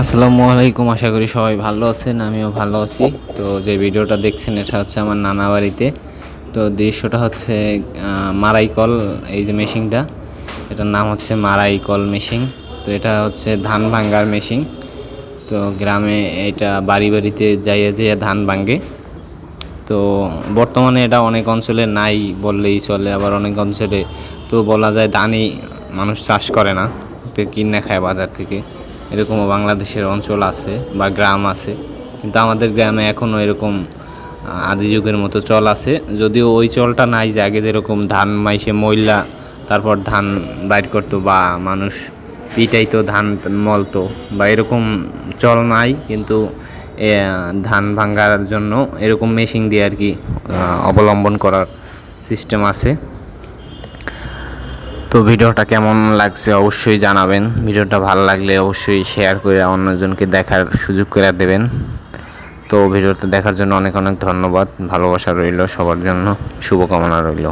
আসসালামু আলাইকুম আশা করি সবাই ভালো আছেন আমিও ভালো আছি। তো যে ভিডিওটা দেখছেন এটা হচ্ছে আমার নানা বাড়িতে। তো দৃশ্যটা হচ্ছে আহ, মারাইকল এই যে মেশিনটা। এটার নাম হচ্ছে মারাইকল মেশিন। তো এটা হচ্ছে ধান ভাঙ্গার মেশিন। তো গ্রামে এটা বাড়ি বাড়িতে যাইয়ে যেয়ে ধান ভাঙ্গে। তো বর্তমানে এটা অনেক অঞ্চলে নাই বললেই চলে আবার অনেক অঞ্চলে তো বলা যায় ধানই মানুষ চাষ করে না। তো কিনে খায় বাজার থেকে। এরকমও বাংলাদেশের অঞ্চল আছে বা গ্রাম আছে, কিন্তু আমাদের গ্রামে এখনও এরকম আদি যুগের মতো চল আছে। যদিও ওই চলটা নাই যে আগে যেরকম ধান মাইসে ময়লা, তারপর ধান বাইর করতো বা মানুষ পিটাইতো, ধান মলতো, বা এরকম চল নাই, কিন্তু ধান ভাঙ্গার জন্য এরকম মেশিন দিয়ে আর কি অবলম্বন করার সিস্টেম আছে। তো ভিডিওটা কেমন লাগছে অবশ্যই জানাবেন। ভিডিওটা ভালো লাগলে অবশ্যই শেয়ার করে অন্যজনকে দেখার সুযোগ করে দেবেন। তো ভিডিওটা দেখার জন্য অনেক অনেক ধন্যবাদ। ভালোবাসা রইল সবার জন্য। শুভকামনা রইল।